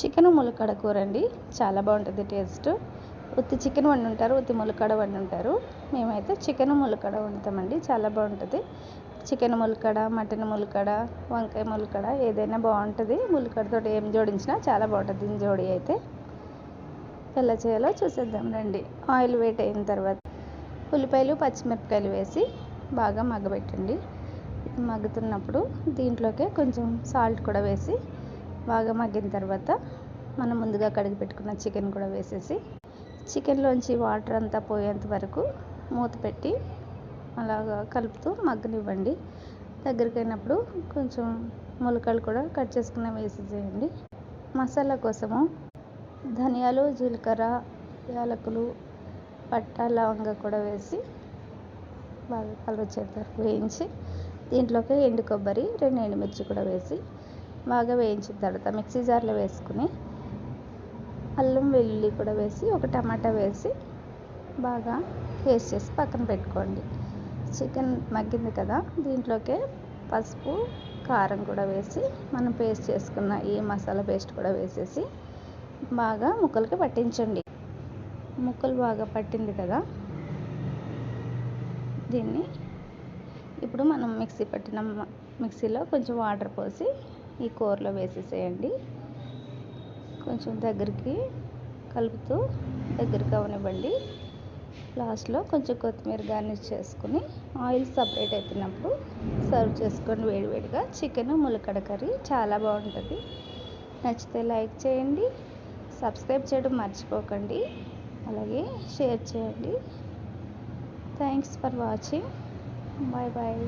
Chicken ములక్కడ కూర అండి చాలా బాగుంటుంది టేస్ట్. ఉత్తి చికెన్ వండుంటారు ఉత్తి ములక్కడ వండి ఉంటారు మేమైతే చికెన్ ములక్కడ వండుతామండి. చాలా బాగుంటుంది. చికెన్ ములక్కడ మటన్ ములక్కడ వంకాయ ములక్కడ ఏదైనా బాగుంటుంది. ములక్కడతో ఏం జోడించినా చాలా బాగుంటుంది. దీని జోడి అయితే ఎలా చేయాలో చూసేద్దాం రండి. ఆయిల్ వేట్ అయిన తర్వాత ఉల్లిపాయలు పచ్చిమిరపకాయలు వేసి బాగా మగ్గబెట్టండి. మగ్గుతున్నప్పుడు దీంట్లోకే కొంచెం సాల్ట్ కూడా వేసి బాగా మగ్గిన తర్వాత మనం ముందుగా కడిగి పెట్టుకున్న చికెన్ కూడా వేసేసి చికెన్లోంచి వాటర్ అంతా పోయేంత వరకు మూత పెట్టి అలాగా కలుపుతూ మగ్గనివ్వండి. దగ్గరికి అయినప్పుడు కొంచెం ములకలు కూడా కట్ చేసుకుని వేసేసేయండి. మసాలా కోసము ధనియాలు జీలకర్ర యాలకులు పట్ట లవంగ కూడా వేసి బాగా కలర్ వచ్చేంత వరకు వేయించి దీంట్లోకి ఎండు కొబ్బరి రెండు ఎండుమిర్చి కూడా వేసి బాగా వేయించిన తర్వాత మిక్సీ జార్లో వేసుకుని అల్లం వెల్లుల్లి కూడా వేసి ఒక టమాటా వేసి బాగా పేస్ట్ చేసి పక్కన పెట్టుకోండి. చికెన్ మగ్గింది కదా దీంట్లోకే పసుపు కారం కూడా వేసి మనం పేస్ట్ చేసుకున్న ఈ మసాలా పేస్ట్ కూడా వేసేసి బాగా ముక్కలకి పట్టించండి. ముక్కలు బాగా పట్టింది కదా దీన్ని ఇప్పుడు మనం మిక్సీ పట్టిన మిక్సీలో కొంచెం వాటర్ పోసి ఈ కూరలో వేసేసేయండి. కొంచెం దగ్గరికి కలుపుతూ దగ్గరికి అవనివ్వండి. లాస్ట్లో కొంచెం కొత్తిమీర గార్నిష్ చేసుకుని ఆయిల్ సపరేట్ అయిపోయినప్పుడు సర్వ్ చేసుకొని వేడివేడిగా చికెన్ ములకడ కర్రీ చాలా బాగుంటుంది. నచ్చితే లైక్ చేయండి సబ్స్క్రైబ్ చేయడం మర్చిపోకండి అలాగే షేర్ చేయండి. Thanks for watching. Bye bye.